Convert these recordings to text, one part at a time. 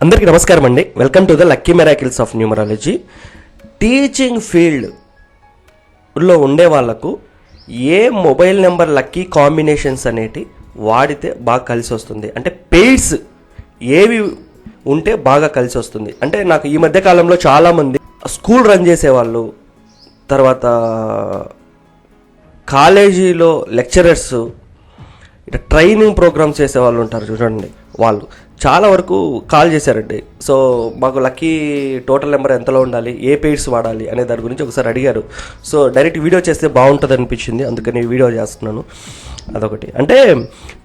అందరికీ నమస్కారం అండి. Welcome to the lucky miracles of numerology teaching ఫీల్డ్లో ఉండే వాళ్ళకు ఏ మొబైల్ నెంబర్ లక్కీ కాంబినేషన్స్ అనేటి వాడితే బాగా కలిసి వస్తుంది. అంటే పెయిడ్స్ ఏవి ఉంటే బాగా కలిసి వస్తుంది. అంటే నాకు ఈ మధ్య కాలంలో చాలామంది స్కూల్ రన్ చేసేవాళ్ళు తర్వాత కాలేజీలో లెక్చరర్స్ ఇట్లా ట్రైనింగ్ ప్రోగ్రామ్స్ చేసే వాళ్ళు ఉంటారు చూడండి వాళ్ళు. చాలా వరకు కాల్ చేశారండి. సో మాకు లక్కీ టోటల్ నెంబర్ ఎంతలో ఉండాలి ఏ పేర్స్ వాడాలి అనే దాని గురించి ఒకసారి అడిగారు. సో డైరెక్ట్ వీడియో చేస్తే బాగుంటుంది అనిపించింది అందుకని వీడియో చేస్తున్నాను. అదొకటి. అంటే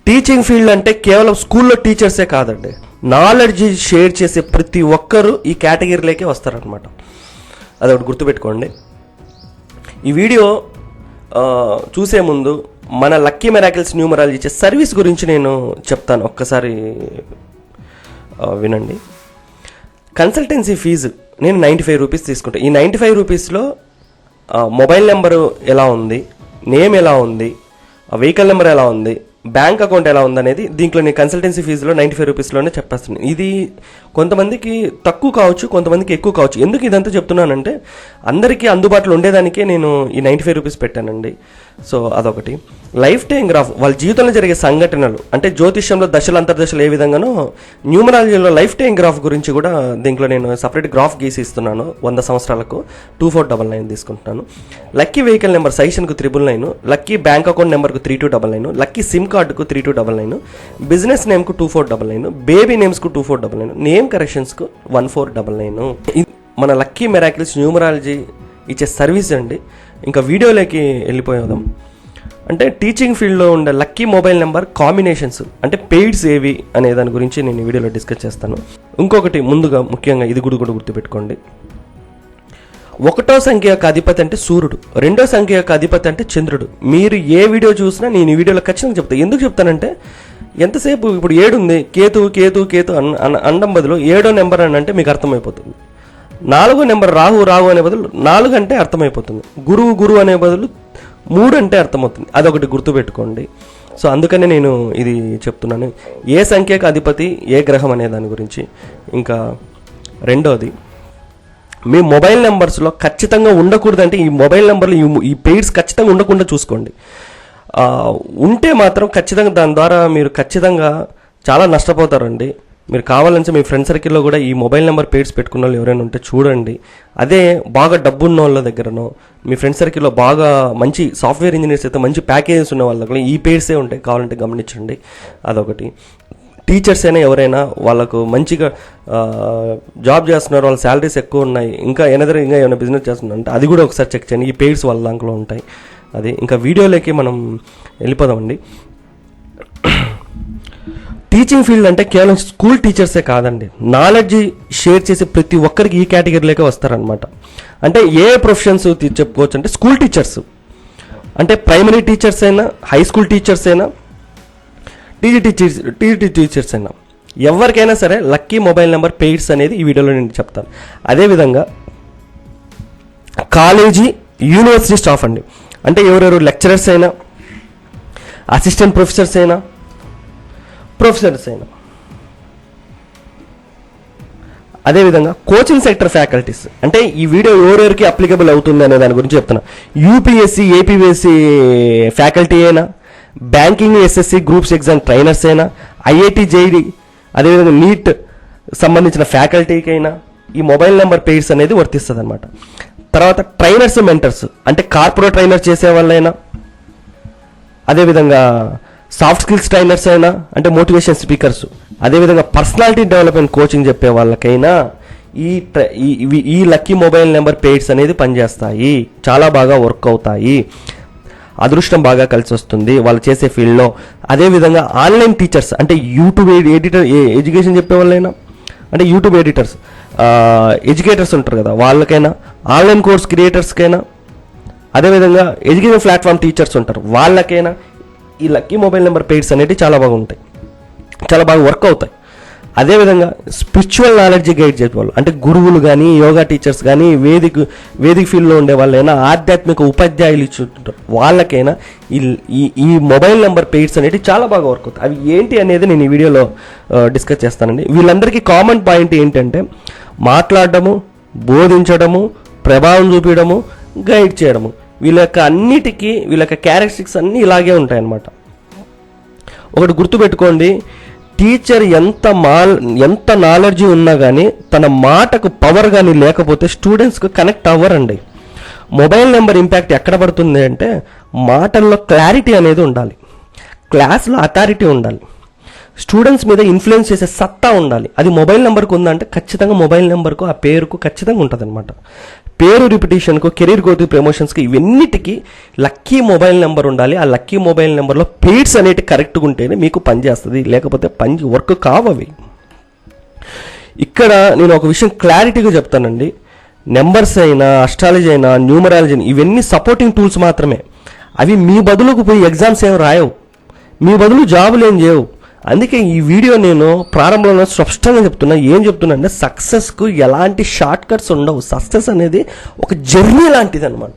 టీచింగ్ ఫీల్డ్ అంటే కేవలం స్కూల్లో టీచర్సే కాదండి. నాలెడ్జ్ షేర్ చేసే ప్రతి ఒక్కరూ ఈ కేటగిరీలోకే వస్తారనమాట అదొకటి గుర్తుపెట్టుకోండి. ఈ వీడియో చూసే ముందు మన లక్కీ మెరాకిల్స్ న్యూమరాలజీ ఇచ్చే సర్వీస్ గురించి నేను చెప్తాను. ఒక్కసారి వినండి. కన్సల్టెన్సీ ఫీజు నేను నైంటీ ఫైవ్ రూపీస్ తీసుకుంటాను ఈ నైంటీ ఫైవ్ రూపీస్లో మొబైల్ నెంబరు ఎలా ఉంది? నేమ్ ఎలా ఉంది? వెహికల్ నెంబర్ ఎలా ఉంది? బ్యాంక్ అకౌంట్ ఎలా ఉంది అనేది దీంట్లో నేను కన్సల్టెన్సీ ఫీజులో నైంటీ ఫైవ్ రూపీస్లోనే చెప్పేస్తున్నాను. ఇది కొంతమందికి తక్కువ కావచ్చు కొంతమందికి ఎక్కువ కావచ్చు. ఎందుకు ఇదంతా చెప్తున్నానంటే అందరికీ అందుబాటులో ఉండేదానికే నేను ఈ నైంటీ ఫైవ్ రూపీస్ పెట్టానండి. సో అదొకటి. లైఫ్ టైం గ్రాఫ్ వాళ్ళ జీవితంలో జరిగే సంఘటనలు అంటే జ్యోతిష్యంలో దశలు అంతర్దశలు ఏ విధంగానో న్యూమరాలజీలో లైఫ్ టైం గ్రాఫ్ గురించి కూడా దీంట్లో నేను సపరేట్ గ్రాఫ్ గీసి ఇస్తున్నాను వంద సంవత్సరాలకు. టూ ఫోర్ డబల్ నైన్ తీసుకుంటున్నాను. Lucky vehicle number సైషన్కు triple nine lucky bank account నెంబర్కు three two double nine lucky SIM కార్డుకు three two double nine business నేమ్కు two four double nine baby నేమ్స్కు two four double nine name కరెక్షన్స్కు one four double nine. మన lucky miracles numerology ఇచ్చే service అండి. ఇంకా వీడియోలోకి వెళ్ళిపోయేదాం అంటే teaching ఫీల్డ్లో ఉండే లక్కీ మొబైల్ నెంబర్ కాంబినేషన్స్ అంటే పెయిడ్స్ ఏవి అనే దాని గురించి నేను వీడియోలో డిస్కస్ చేస్తాను. ఇంకొకటి ముందుగా ముఖ్యంగా ఇది కూడా కూడా గుర్తుపెట్టుకోండి. ఒకటో సంఖ్య యొక్క అధిపతి అంటే సూర్యుడు రెండో సంఖ్య యొక్క అధిపతి అంటే చంద్రుడు. మీరు ఏ వీడియో చూసినా నేను ఈ వీడియోలో ఖచ్చితంగా చెప్తాను ఎందుకు చెప్తానంటే ఎంతసేపు ఇప్పుడు ఏడు ఉంది కేతు కేతు కేతు అన్ అనడం బదులు ఏడో నెంబర్ అని అంటే మీకు అర్థమైపోతుంది. నాలుగో నెంబర్ రాహు రాహు అనే బదులు నాలుగు అంటే అర్థమైపోతుంది. గురువు గురువు అనే బదులు మూడు అంటే అర్థమవుతుంది. అదొకటి గుర్తుపెట్టుకోండి. సో అందుకనే నేను ఇది చెప్తున్నాను. ఏ సంఖ్యకు అధిపతి ఏ గ్రహం అనే దాని గురించి. ఇంకా రెండోది మీ మొబైల్ నెంబర్స్లో ఖచ్చితంగా ఉండకూడదంటే ఈ మొబైల్ నెంబర్లు ఈ ఈ పెయిడ్స్ ఖచ్చితంగా ఉండకుండా చూసుకోండి. ఉంటే మాత్రం ఖచ్చితంగా దాని ద్వారా మీరు ఖచ్చితంగా చాలా నష్టపోతారండి. మీరు కావాలంటే మీ ఫ్రెండ్ సర్కిల్లో కూడా ఈ మొబైల్ నెంబర్ పేర్స్ పెట్టుకున్న వాళ్ళు ఎవరైనా ఉంటే చూడండి. అదే బాగా డబ్బున్న వాళ్ళ దగ్గరనో మీ ఫ్రెండ్ సర్కిల్లో బాగా మంచి సాఫ్ట్వేర్ ఇంజనీర్స్ అయితే మంచి ప్యాకేజెస్ ఉన్న వాళ్ళ దగ్గర ఈ పేర్సే ఉంటాయి కావాలంటే గమనించండి. అదొకటి. టీచర్స్ అయినా ఎవరైనా వాళ్ళకు మంచిగా జాబ్ చేస్తున్నారు వాళ్ళ శాలరీస్ ఎక్కువ ఉన్నాయి ఇంకా ఎనదర్ ఇంకా ఏమైనా బిజినెస్ చేస్తున్నారు అంటే అది కూడా ఒకసారి చెక్ చేయండి. ఈ పేర్స్ వాళ్ళ దాంట్లో ఉంటాయి. అది ఇంకా వీడియోలోకి మనం వెళ్ళిపోదామండి. టీచింగ్ ఫీల్డ్ అంటే కేవలం స్కూల్ టీచర్సే కాదండి. నాలెడ్జ్ షేర్ చేసే ప్రతి ఒక్కరికి ఈ కేటగిరీలోకే వస్తారనమాట అంటే ఏ ప్రొఫెషన్స్ చెప్పుకోవచ్చు అంటే స్కూల్ టీచర్స్. అంటే ప్రైమరీ టీచర్స్ అయినా హై స్కూల్ టీచర్స్ అయినా టీజీ టీచర్స్ టీజీ టీచర్స్ అయినా. ఎవరికైనా సరే లక్కీ మొబైల్ నెంబర్ పెయిడ్స్ అనేది ఈ వీడియోలో నేను చెప్తాను. అదేవిధంగా కాలేజీ యూనివర్సిటీ స్టాఫ్ అండి. అంటే ఎవరెవరు లెక్చరర్స్ అయినా అసిస్టెంట్ ప్రొఫెసర్స్ అయినా ప్రొఫెసర్స్ అయినా. అదేవిధంగా కోచింగ్ సెక్టర్ ఫ్యాకల్టీస్. అంటే ఈ వీడియో ఎవరెవరికి అప్లికబుల్ అవుతుంది అనే దాని గురించి చెప్తున్నా. యూపీఎస్సి ఏపీఎస్సి ఫ్యాకల్టీ అయినా banking SSC groups exam trainers అయినా ఐఐటి జేఈడి అదేవిధంగా నీట్ సంబంధించిన ఫ్యాకల్టీకి అయినా ఈ మొబైల్ నెంబర్ పేర్స్ అనేది వర్తిస్తుంది అనమాట తర్వాత ట్రైనర్స్ మెంటర్స్. అంటే కార్పొరేట్ ట్రైనర్ చేసే వాళ్ళైనా అదేవిధంగా సాఫ్ట్ స్కిల్స్ ట్రైనర్స్ అయినా అంటే మోటివేషన్ స్పీకర్స్ అదేవిధంగా పర్సనాలిటీ డెవలప్మెంట్ కోచింగ్ చెప్పే వాళ్ళకైనా ఈ ఈ ఈ లక్కీ మొబైల్ నెంబర్ పేడ్స్ అనేది పనిచేస్తాయి. చాలా బాగా వర్క్ అవుతాయి. అదృష్టం బాగా కలిసి వస్తుంది వాళ్ళు చేసే ఫీల్డ్లో. అదేవిధంగా ఆన్లైన్ టీచర్స్ అంటే యూట్యూబ్ ఎడిటర్ ఎడ్యుకేషన్ చెప్పే వాళ్ళైనా అంటే యూట్యూబ్ ఎడిటర్స్ ఎడ్యుకేటర్స్ ఉంటారు కదా వాళ్ళకైనా ఆన్లైన్ కోర్స్ క్రియేటర్స్కైనా అదేవిధంగా ఎడ్యుకేషన్ ప్లాట్ఫామ్ టీచర్స్ ఉంటారు వాళ్ళకైనా ఈ లక్కీ మొబైల్ నెంబర్ పెయిడ్స్ అనేవి చాలా బాగుంటాయి. చాలా బాగా వర్క్ అవుతాయి. అదేవిధంగా స్పిరిచువల్ నాలెడ్జ్ గైడ్ చేసేవాళ్ళు. అంటే గురువులు కానీ యోగా టీచర్స్ కానీ వేదిక వేదిక ఫీల్డ్లో ఉండే వాళ్ళైనా ఆధ్యాత్మిక ఉపాధ్యాయులు ఇచ్చుంటారు వాళ్ళకైనా ఈ ఈ- మొబైల్ నెంబర్ పెయిడ్స్ అనేవి చాలా బాగా వర్క్ అవుతాయి. అవి ఏంటి అనేది నేను ఈ వీడియోలో డిస్కస్ చేస్తానండి. వీళ్ళందరికీ కామన్ పాయింట్ ఏంటంటే మాట్లాడడము బోధించడము ప్రభావం చూపించడము గైడ్ చేయడము. వీళ్ళ యొక్క అన్నిటికీ వీళ్ళ యొక్క క్యారెక్టరిస్టిక్స్ అన్నీ ఇలాగే ఉంటాయన్నమాట. ఒకటి గుర్తుపెట్టుకోండి టీచర్ ఎంత మాల్ ఎంత నాలెడ్జ్ ఉన్నా కానీ తన మాటకు పవర్ కానీ లేకపోతే స్టూడెంట్స్కి కనెక్ట్ అవ్వరండి. మొబైల్ నెంబర్ ఇంపాక్ట్ ఎక్కడ పడుతుంది అంటే మాటల్లో క్లారిటీ అనేది ఉండాలి. క్లాస్లో అథారిటీ ఉండాలి. స్టూడెంట్స్ మీద ఇన్ఫ్లుయెన్స్ చేసే సత్తా ఉండాలి. అది మొబైల్ నెంబర్కి ఉందంటే ఖచ్చితంగా మొబైల్ నెంబర్కు ఆ పేరుకు ఖచ్చితంగా ఉంటుంది అనమాట పేరు రిపిటేషన్కు కెరీర్ గ్రోత్ ప్రమోషన్స్కి ఇవన్నిటికీ లక్కీ మొబైల్ నెంబర్ ఉండాలి. ఆ లక్కీ మొబైల్ నెంబర్లో పేడ్స్ అనేటి కరెక్ట్గా ఉంటేనే మీకు పనిచేస్తుంది లేకపోతే పని వర్క్ కావవి. ఇక్కడ నేను ఒక విషయం క్లారిటీగా చెప్తానండి. నెంబర్స్ అయినా అస్ట్రాలజీ అయినా న్యూమరాలజీ అయినా ఇవన్నీ సపోర్టింగ్ టూల్స్ మాత్రమే. అవి మీ బదులుకు పోయి ఎగ్జామ్స్ ఏం రాయవు. మీ బదులు జాబులు ఏం చేయవు. అందుకే ఈ వీడియో నేను ప్రారంభంలో స్పష్టంగా చెప్తున్నా. ఏం చెప్తున్నా అంటే సక్సెస్కు ఎలాంటి షార్ట్ కట్స్ ఉండవు. సక్సెస్ అనేది ఒక జర్నీ లాంటిది అనమాట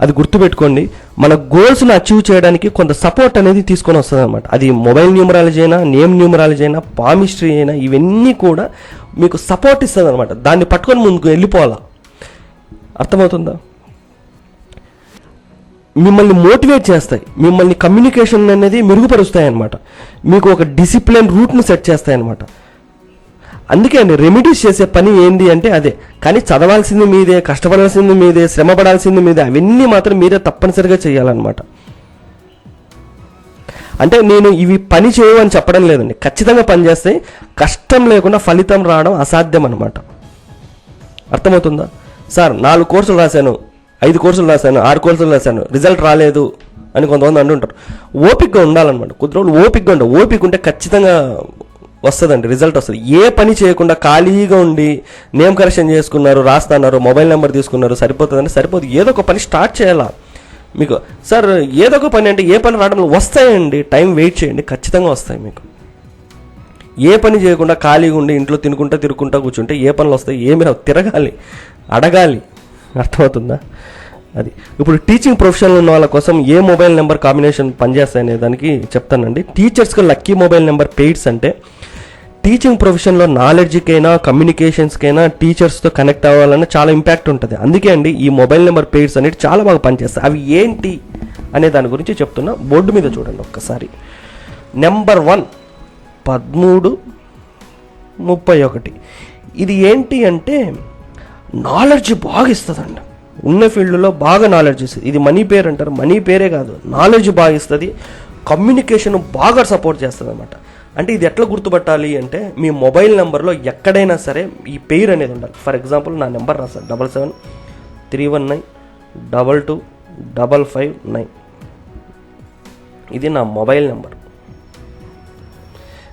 అది గుర్తుపెట్టుకోండి. మన గోల్స్ను అచీవ్ చేయడానికి కొంత సపోర్ట్ అనేది తీసుకొని వస్తుంది అనమాట అది మొబైల్ న్యూమరాలజీ అయినా నేమ్ న్యూమరాలజీ అయినా పామిస్ట్రీ అయినా ఇవన్నీ కూడా మీకు సపోర్ట్ ఇస్తుంది అనమాట దాన్ని పట్టుకొని ముందుకు వెళ్ళిపోవాలా. అర్థమవుతుందా? మిమ్మల్ని మోటివేట్ చేస్తాయి. మిమ్మల్ని కమ్యూనికేషన్ అనేది మెరుగుపరుస్తాయి అనమాట మీకు ఒక డిసిప్లిన్ రూట్ను సెట్ చేస్తాయి అనమాట అందుకే అండి రెమెడీస్ చేసే పని ఏంది అంటే అదే. కానీ చదవాల్సింది మీదే కష్టపడాల్సింది మీదే శ్రమ పడాల్సింది మీదే అవన్నీ మాత్రం మీరే తప్పనిసరిగా చేయాలన్నమాట. అంటే నేను ఇవి పని చేయవు అని చెప్పడం లేదండి. ఖచ్చితంగా పనిచేస్తాయి కష్టం లేకుండా ఫలితం రావడం అసాధ్యం అనమాట అర్థమవుతుందా? సార్ నాలుగు కోర్సులు రాశాను. ఐదు కోర్సులు రాశాను ఆరు కోర్సులు రాశాను రిజల్ట్ రాలేదు అని కొంతమంది అంటుంటారు ఓపిక్గా ఉండాలన్నమాట. కొద్ది రోజులు ఓపిక్గా ఉండాలి. ఓపిక ఉంటే ఖచ్చితంగా వస్తుందండి రిజల్ట్ వస్తుంది. ఏ పని చేయకుండా ఖాళీగా ఉండి నేమ్ కరెక్షన్ చేసుకున్నారు రాస్తున్నారు మొబైల్ నెంబర్ తీసుకున్నారు సరిపోతుందంటే సరిపోదు. ఏదో ఒక పని స్టార్ట్ చేయాలా? మీకు సార్ ఏదో ఒక పని అంటే ఏ పని రావడం వస్తాయండి. టైం వెయిట్ చేయండి ఖచ్చితంగా వస్తాయి మీకు. ఏ పని చేయకుండా ఖాళీగా ఉండి ఇంట్లో తినుకుంటా తిరుగుకుంటా కూర్చుంటే ఏ పనులు వస్తాయి? ఏమి తిరగాలి అడగాలి. అర్థమవుతుందా? అది. ఇప్పుడు టీచింగ్ ప్రొఫెషన్లో ఉన్న వాళ్ళ కోసం ఏ మొబైల్ నెంబర్ కాంబినేషన్ పనిచేస్తాయి అనే దానికి చెప్తానండి. టీచర్స్కి లక్కీ మొబైల్ నెంబర్ పెయిడ్స్ అంటే టీచింగ్ ప్రొఫెషన్లో నాలెడ్జ్కైనా కమ్యూనికేషన్స్కైనా టీచర్స్తో కనెక్ట్ అవ్వాలన్నా చాలా ఇంపాక్ట్ ఉంటుంది. అందుకే అండి ఈ మొబైల్ నెంబర్ పెయిడ్స్ అనేవి చాలా బాగా పనిచేస్తాయి. అవి ఏంటి అనే దాని గురించి చెప్తున్నా. బోర్డు మీద చూడండి ఒక్కసారి. నెంబర్ వన్ పదమూడు ముప్పై ఒకటి. ఇది ఏంటి అంటే నాలెడ్జ్ బాగా ఇస్తుందండి ఉన్న ఫీల్డ్లో బాగా నాలెడ్జ్ ఇస్తుంది. ఇది మనీ పేరు అంటారు. మనీ పేరే కాదు. నాలెడ్జ్ బాగా ఇస్తుంది కమ్యూనికేషన్ బాగా సపోర్ట్ చేస్తుంది అనమాట అంటే ఇది ఎట్లా గుర్తుపట్టాలి అంటే మీ మొబైల్ నెంబర్లో ఎక్కడైనా సరే ఈ పేరు అనేది ఉండాలి. ఫర్ ఎగ్జాంపుల్ నా నెంబర్ రాస్తాను double seven three one nine double two double five nine. ఇది నా మొబైల్ నెంబర్.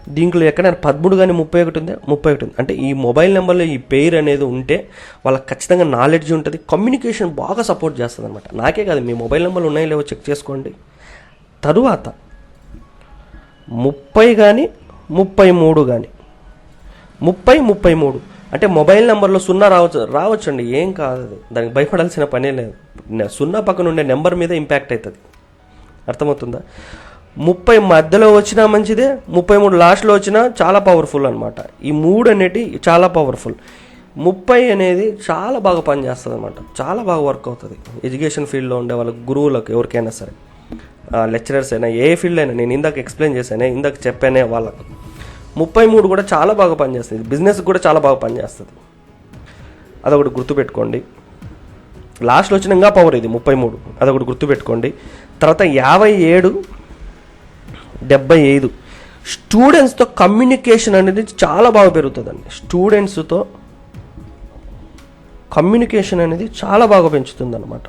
దీంట్లో ఎక్కడైనా పదమూడు కానీ ముప్పై ఒకటి ఉందా? ముప్పై ఒకటి ఉంది. అంటే ఈ మొబైల్ నెంబర్లో ఈ పేరు అనేది ఉంటే వాళ్ళకి ఖచ్చితంగా నాలెడ్జ్ ఉంటుంది. కమ్యూనికేషన్ బాగా సపోర్ట్ చేస్తుంది అనమాట నాకే కాదు మీ మొబైల్ నెంబర్లు ఉన్నాయో లేవో చెక్ చేసుకోండి. తరువాత ముప్పై కానీ ముప్పై మూడు కానీ. ముప్పై ముప్పై మూడు. అంటే మొబైల్ నెంబర్లో సున్నా రావచ్చు రావచ్చండి. ఏం కాదు దానికి భయపడాల్సిన పనే లేదు. సున్నా పక్కన ఉండే నెంబర్ మీద ఇంపాక్ట్ అవుతుంది. అర్థమవుతుందా? ముప్పై మధ్యలో వచ్చినా మంచిదే ముప్పై మూడు లాస్ట్లో వచ్చినా చాలా పవర్ఫుల్ అనమాట ఈ మూడు అనేటి చాలా పవర్ఫుల్ ముప్పై అనేది చాలా బాగా పనిచేస్తుంది అనమాట చాలా బాగా వర్క్ అవుతుంది. ఎడ్యుకేషన్ ఫీల్డ్లో ఉండే వాళ్ళ గురువులకు ఎవరికైనా సరే. లెక్చరర్స్ అయినా ఏ ఫీల్డ్ అయినా నేను ఇందాక ఎక్స్ప్లెయిన్ చేశానే ఇందాక చెప్పానే వాళ్ళకు. ముప్పై మూడు కూడా చాలా బాగా పనిచేస్తుంది. బిజినెస్ కూడా చాలా బాగా పనిచేస్తుంది. అదొకటి గుర్తుపెట్టుకోండి. లాస్ట్లో వచ్చిన ఇంకా పవర్ ఇది ముప్పై మూడు. అదొకటి గుర్తుపెట్టుకోండి. తర్వాత యాభై ఏడు డెబ్బై ఐదు. స్టూడెంట్స్తో కమ్యూనికేషన్ అనేది చాలా బాగా పెరుగుతుందండి. స్టూడెంట్స్తో కమ్యూనికేషన్ అనేది చాలా బాగా పెంచుతుందన్నమాట.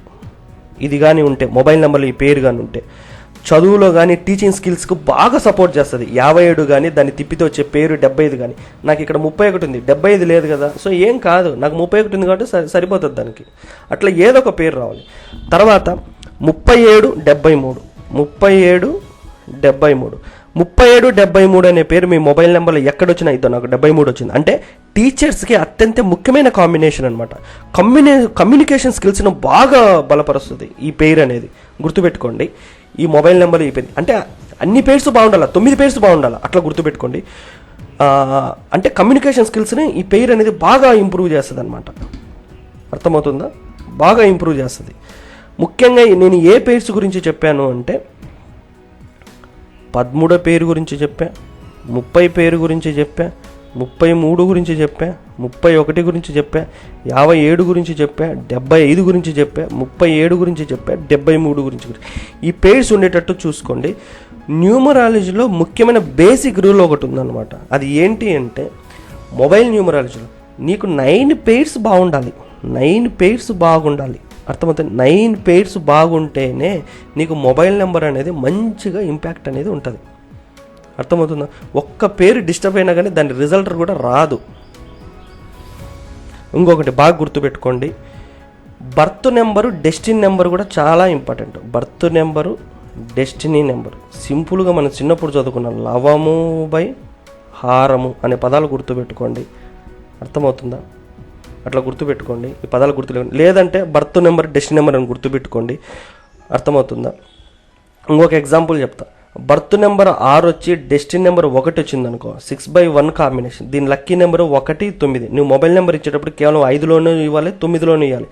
ఇది కానీ ఉంటే మొబైల్ నెంబర్లు ఈ పేరు కానీ ఉంటే చదువులో కానీ టీచింగ్ స్కిల్స్కు బాగా సపోర్ట్ చేస్తుంది. యాభై ఏడు కానీ దాన్ని తిప్పితో వచ్చే పేరు డెబ్బై ఐదు కానీ నాకు ఇక్కడ ముప్పై ఒకటి ఉంది. డెబ్బై ఐదు లేదు కదా. సో ఏం కాదు. నాకు ముప్పై ఒకటి ఉంది కాబట్టి సరి సరిపోతుంది దానికి. అట్లా ఏదో ఒక పేరు రావాలి. తర్వాత ముప్పై ఏడు డెబ్బై మూడు. ముప్పై ఏడు డెబ్బై మూడు. ముప్పై ఏడు డెబ్బై మూడు అనే పేరు మీ మొబైల్ నెంబర్లో ఎక్కడొచ్చినా ఇద్దరు నాకు డెబ్బై మూడు వచ్చింది. అంటే టీచర్స్కి అత్యంత ముఖ్యమైన కాంబినేషన్ అనమాట కమ్యూని కమ్యూనికేషన్ స్కిల్స్ను బాగా బలపరుస్తుంది ఈ పేరు అనేది. గుర్తుపెట్టుకోండి. ఈ మొబైల్ నెంబర్ ఈ పేరు. అంటే అన్ని పేర్స్ బాగుండాలి? తొమ్మిది పేర్స్ బాగుండాలి? అట్లా గుర్తుపెట్టుకోండి. అంటే కమ్యూనికేషన్ స్కిల్స్ని ఈ పేరు అనేది బాగా ఇంప్రూవ్ చేస్తుంది అనమాట అర్థమవుతుందా? బాగా ఇంప్రూవ్ చేస్తుంది. ముఖ్యంగా నేను ఏ పేర్స్ గురించి చెప్పాను అంటే పదమూడో పేరు గురించి చెప్పా ముప్పై పేరు గురించి చెప్పా ముప్పై మూడు గురించి చెప్పా ముప్పై ఒకటి గురించి చెప్పా యాభై ఏడు గురించి చెప్పా డెబ్బై ఐదు గురించి చెప్పా ముప్పై ఏడు గురించి చెప్పా డెబ్బై మూడు గురించి ఈ పేర్స్ ఉండేటట్టు చూసుకోండి. న్యూమరాలజీలో ముఖ్యమైన బేసిక్ రూల్ ఒకటి ఉందన్నమాట. అది ఏంటి అంటే మొబైల్ న్యూమరాలజీలో నీకు నైన్ పేర్స్ బాగుండాలి. నైన్ పేర్స్ బాగుండాలి. అర్థమవుతుంది? నైన్ పేర్స్ బాగుంటేనే నీకు మొబైల్ నెంబర్ అనేది మంచిగా ఇంపాక్ట్ అనేది ఉంటుంది. అర్థమవుతుందా? ఒక్క పేరు డిస్టర్బ్ అయినా కానీ దాని రిజల్ట్ కూడా రాదు. ఇంకొకటి బాగా గుర్తుపెట్టుకోండి. బర్త్ నెంబరు డెస్టినీ నెంబర్ కూడా చాలా important. Birth number destiny number. సింపుల్గా మనం చిన్నప్పుడు చదువుకున్నాం లవము బై హారము అనే పదాలు గుర్తుపెట్టుకోండి. అర్థమవుతుందా? అట్లా గుర్తుపెట్టుకోండి. ఈ పదాలు గుర్తు లేదంటే బర్త్ నెంబర్ డెస్టిన్ నెంబర్ అని గుర్తుపెట్టుకోండి. అర్థమవుతుందా? ఇంకొక ఎగ్జాంపుల్ చెప్తా. బర్త్ నెంబర్ ఆరు వచ్చి డెస్టిన్ నెంబర్ ఒకటి వచ్చింది అనుకో సిక్స్ బై వన్ కాంబినేషన్. దీని లక్కీ నెంబర్ ఒకటి తొమ్మిది. నువ్వు మొబైల్ నెంబర్ ఇచ్చేటప్పుడు కేవలం ఐదులోనూ ఇవ్వాలి తొమ్మిదిలోనూ ఇవ్వాలి.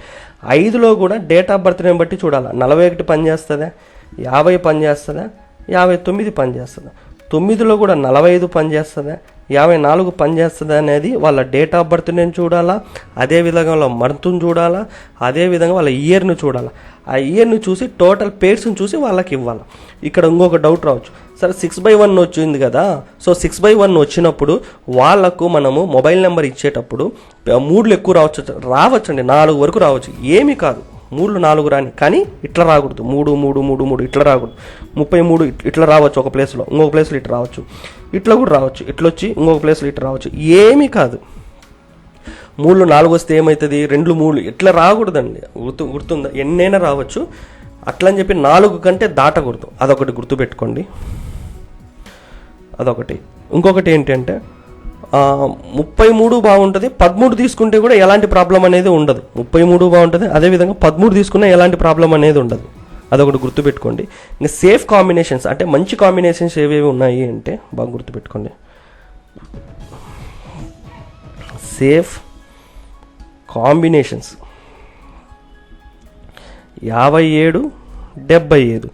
ఐదులో కూడా డేట్ ఆఫ్ బర్త్ని బట్టి చూడాలి? నలభై ఒకటి పనిచేస్తుందా యాభై పనిచేస్తుందా యాభై తొమ్మిది పనిచేస్తుందా తొమ్మిదిలో కూడా నలభై ఐదు పనిచేస్తుందా యాభై నాలుగు పనిచేస్తుంది అనేది వాళ్ళ డేట్ ఆఫ్ బర్త్ నేను చూడాలా అదే విధంగా వాళ్ళ మంత్ను చూడాలా అదే విధంగా వాళ్ళ ఇయర్ని చూడాలా. ఆ ఇయర్ని చూసి టోటల్ పేర్స్ని చూసి వాళ్ళకి ఇవ్వాలి. ఇక్కడ ఇంకొక డౌట్ రావచ్చు. సరే సిక్స్ బై వన్ వచ్చింది కదా. సో సిక్స్ బై వన్ వచ్చినప్పుడు వాళ్ళకు మనము మొబైల్ నెంబర్ ఇచ్చేటప్పుడు మూడులు ఎక్కువ రావచ్చు. రావచ్చండి నాలుగు వరకు రావచ్చు. ఏమీ కాదు. మూడు నాలుగు రాని కానీ ఇట్లా రాకూడదు. మూడు మూడు మూడు మూడు ఇట్లా రాకూడదు. ముప్పై మూడు ఇట్లా రావచ్చు ఒక ప్లేస్లో ఇంకొక ప్లేస్లో ఇట్లా రావచ్చు. ఇట్లా కూడా రావచ్చు. ఇట్లా వచ్చి ఇంకొక ప్లేస్లో ఇట్లా రావచ్చు. ఏమీ కాదు. మూడు నాలుగు వస్తే ఏమవుతుంది రెండు మూడు ఇట్లా రాకూడదండి. గుర్తు గుర్తుందా? ఎన్నైనా రావచ్చు. అట్లా అని చెప్పి నాలుగు కంటే దాటకూడదు. అదొకటి గుర్తుపెట్టుకోండి. అదొకటి. ఇంకొకటి ఏంటంటే ముప్పై మూడు బాగుంటుంది. పదమూడు తీసుకుంటే కూడా ఎలాంటి ప్రాబ్లం అనేది ఉండదు. ముప్పై మూడు బాగుంటుంది. అదేవిధంగా పదమూడు తీసుకున్నా ఎలాంటి ప్రాబ్లం అనేది ఉండదు. అదొకటి గుర్తుపెట్టుకోండి. ఇంకా సేఫ్ కాంబినేషన్స్ అంటే మంచి కాంబినేషన్స్ ఏవేవి ఉన్నాయి అంటే బాగా గుర్తుపెట్టుకోండి. సేఫ్ కాంబినేషన్స్ యాభై ఏడు డెబ్బై ఐదు.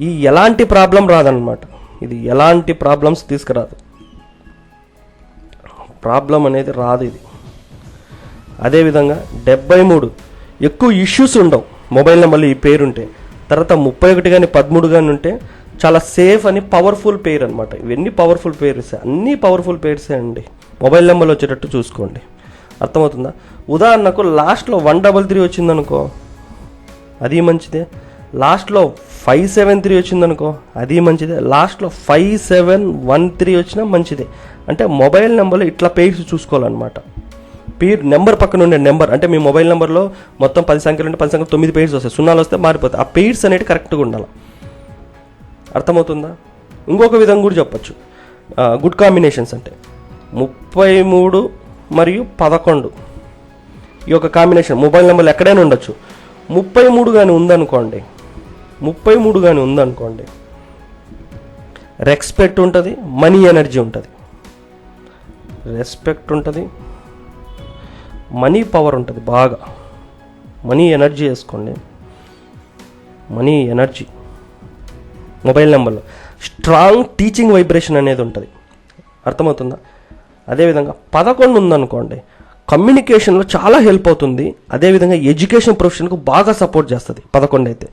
ఈ ఎలాంటి ప్రాబ్లం రాదనమాట ఇది ఎలాంటి ప్రాబ్లమ్స్ తీసుకురాదు. ప్రాబ్లం అనేది రాదు ఇది. అదేవిధంగా డెబ్బై మూడు ఎక్కువ ఇష్యూస్ ఉండవు. మొబైల్ నెంబర్లో ఈ పేరుంటే. తర్వాత ముప్పై ఒకటి కానీ పదమూడు కానీ ఉంటే చాలా సేఫ్ అని పవర్ఫుల్ పేర్ అనమాట ఇవన్నీ పవర్ఫుల్ పేర్స్ అన్నీ పవర్ఫుల్ పేర్సే అండి. మొబైల్ నెంబర్లు వచ్చేటట్టు చూసుకోండి. అర్థమవుతుందా? ఉదాహరణకు లాస్ట్లో వన్ డబల్ త్రీ వచ్చిందనుకో అది మంచిదే. లాస్ట్లో ఫైవ్ సెవెన్ త్రీ వచ్చిందనుకో అది మంచిదే. లాస్ట్లో ఫైవ్ సెవెన్ వన్ త్రీ వచ్చినా మంచిదే. అంటే మొబైల్ నెంబర్లో ఇట్లా పేర్స్ చూసుకోవాలన్నమాట. పేరు నెంబర్ పక్కన ఉండే నెంబర్ అంటే మీ మొబైల్ నెంబర్లో మొత్తం పది సంఖ్యలు ఉంటే పది సంఖ్యలు తొమ్మిది పేర్స్ వస్తాయి. సున్నాలు వస్తే మారిపోతాయి. ఆ పేర్స్ అనేవి కరెక్ట్గా ఉండాలి. అర్థమవుతుందా? ఇంకొక విధంగా కూడా చెప్పొచ్చు. గుడ్ కాంబినేషన్స్ అంటే ముప్పై మూడు మరియు పదకొండు. ఈ యొక్క కాంబినేషన్ మొబైల్ నెంబర్లు ఎక్కడైనా ఉండొచ్చు. ముప్పై మూడు కానీ ఉందనుకోండి ముప్పై మూడు కానీ ఉందనుకోండి రెస్పెక్ట్ ఉంటుంది మనీ ఎనర్జీ ఉంటుంది. రెస్పెక్ట్ ఉంటుంది మనీ పవర్ ఉంటుంది బాగా. మనీ ఎనర్జీ వేసుకోండి. Money energy. మొబైల్ నెంబర్లో. స్ట్రాంగ్ టీచింగ్ వైబ్రేషన్ అనేది ఉంటుంది. అర్థమవుతుందా? అదేవిధంగా పదకొండు ఉందనుకోండి కమ్యూనికేషన్లో చాలా హెల్ప్ అవుతుంది. అదేవిధంగా ఎడ్యుకేషన్ ప్రొఫెషన్కు బాగా సపోర్ట్ చేస్తుంది పదకొండు అయితే.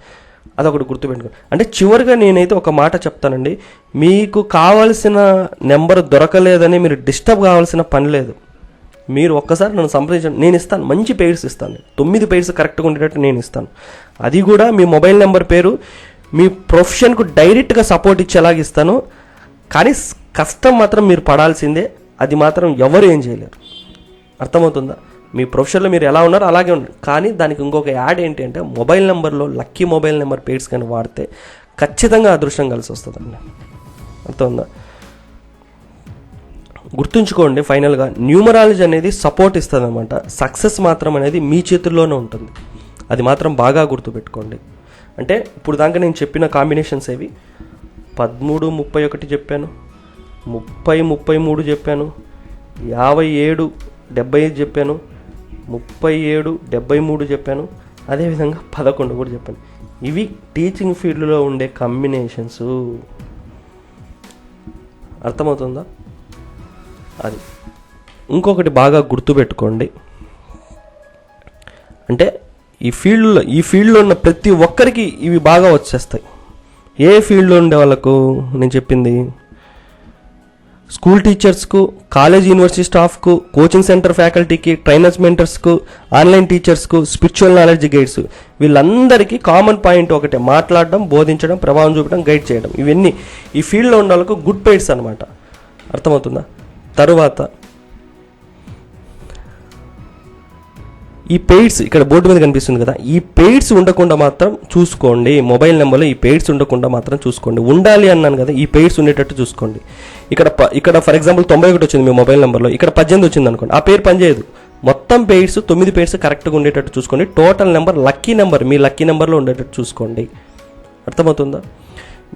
అదొకటి గుర్తుపెట్టుకోండి అంటే చివరిగా నేనైతే ఒక మాట చెప్తానండి మీకు కావాల్సిన నెంబర్ దొరకలేదని మీరు డిస్టర్బ్ కావాల్సిన పని లేదు. మీరు ఒక్కసారి నన్ను సంప్రదించండి. నేను ఇస్తాను. మంచి పేర్స్ ఇస్తాను తొమ్మిది పేర్స్ కరెక్ట్గా ఉండేటట్టు నేను ఇస్తాను. అది కూడా మీ మొబైల్ నెంబర్ పేరు మీ ప్రొఫెషన్కు డైరెక్ట్గా సపోర్ట్ ఇచ్చేలాగా ఇస్తాను. కానీ కష్టం మాత్రం మీరు పడాల్సిందే. అది మాత్రం ఎవరు ఏం చేయలేరు. అర్థమవుతుందా? మీ ప్రొఫెషన్లో మీరు ఎలా ఉన్నారో అలాగే ఉన్నారు కానీ దానికి ఇంకొక యాడ్ ఏంటి అంటే మొబైల్ నెంబర్లో లక్కీ మొబైల్ నెంబర్ పేర్స్ కానీ వాడితే ఖచ్చితంగా అదృష్టం కలిసి వస్తుందండి. అర్థమైందా గుర్తుంచుకోండి ఫైనల్గా న్యూమరాలజీ అనేది సపోర్ట్ ఇస్తుంది అనమాట సక్సెస్ మాత్రం అనేది మీ చేతుల్లోనే ఉంటుంది. అది మాత్రం బాగా గుర్తుపెట్టుకోండి. అంటే ఇప్పుడు దాకా నేను చెప్పిన కాంబినేషన్స్ ఏవి? పదమూడు ముప్పై ఒకటి చెప్పాను. ముప్పై ముప్పై మూడు చెప్పాను. యాభై ఏడు డెబ్బై ఐదు చెప్పాను. ముప్పై ఏడు డెబ్బై మూడు చెప్పాను. అదేవిధంగా పదకొండు కూడా చెప్పాను. ఇవి టీచింగ్ ఫీల్డ్లో ఉండే కాంబినేషన్స్ అర్థమవుతుందా? అది. ఇంకొకటి బాగా గుర్తుపెట్టుకోండి. అంటే ఈ ఫీల్డ్లో ఈ ఫీల్డ్లో ఉన్న ప్రతి ఒక్కరికి ఇవి బాగా వచ్చేస్తాయి. ఏ ఫీల్డ్లో ఉండే వాళ్ళకు నేను చెప్పింది? స్కూల్ టీచర్స్కు కాలేజ్ యూనివర్సిటీ స్టాఫ్కు కోచింగ్ సెంటర్ ఫ్యాకల్టీకి ట్రైనర్స్ మెంటర్స్కు ఆన్లైన్ టీచర్స్కు స్పిరిచువల్ నాలెడ్జ్ గైడ్స్. వీళ్ళందరికీ కామన్ పాయింట్ ఒకటే మాట్లాడడం బోధించడం ప్రభావం చూపడం గైడ్ చేయడం. ఇవన్నీ ఈ ఫీల్డ్లో ఉన్న వాళ్ళకు గుడ్ పెయిడ్స్ అనమాట అర్థమవుతుందా? తరువాత ఈ పెయిడ్స్ ఇక్కడ బోర్డు మీద కనిపిస్తుంది కదా ఈ పెయిడ్స్ ఉండకుండా మాత్రం చూసుకోండి. మొబైల్ నెంబర్లో ఈ పెయిడ్స్ ఉండకుండా మాత్రం చూసుకోండి. ఉండాలి అన్నాను కదా ఈ పెయిడ్స్ ఉండేటట్టు చూసుకోండి. ఇక్కడ ఇక్కడ ఫర్ ఎగ్జాంపుల్ తొంభై ఒకటి వచ్చింది మీ మొబైల్ నెంబర్లో ఇక్కడ పద్దెనిమిది వచ్చింది అనుకోండి. ఆ పేరు పనిచేయదు. మొత్తం పెయిడ్స్ తొమ్మిది పెయిడ్స్ కరెక్ట్గా ఉండేటట్టు చూసుకోండి. టోటల్ నెంబర్ లక్కీ నెంబర్ మీ లక్కీ నెంబర్లో ఉండేటట్టు చూసుకోండి. అర్థమవుతుందా?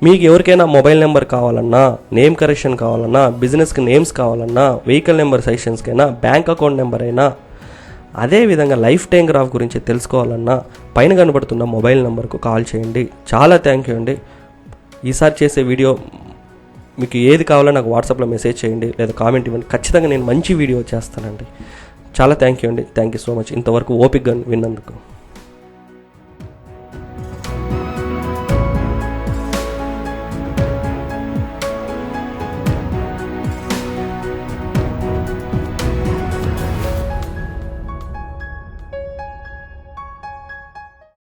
మీకు ఎవరికైనా మొబైల్ నెంబర్ కావాలన్నా నేమ్ కరెక్షన్ కావాలన్నా బిజినెస్కి నేమ్స్ కావాలన్నా వెహికల్ నెంబర్ సజెషన్స్కైనా బ్యాంక్ అకౌంట్ నెంబర్ అయినా అదేవిధంగా లైఫ్ టైం గ్రాఫ్ గురించి తెలుసుకోవాలన్నా పైన కనబడుతున్న మొబైల్ నెంబర్కు కాల్ చేయండి. చాలా థ్యాంక్ యూ అండి. ఈసారి చేసే వీడియో మీకు ఏది కావాలో నాకు వాట్సాప్లో మెసేజ్ చేయండి లేదా కామెంట్ ఇవ్వండి. ఖచ్చితంగా నేను మంచి వీడియో చేస్తానండి. చాలా థ్యాంక్ యూ అండి. Thank you so much. ఇంతవరకు ఓపిక్గా విన్నందుకు.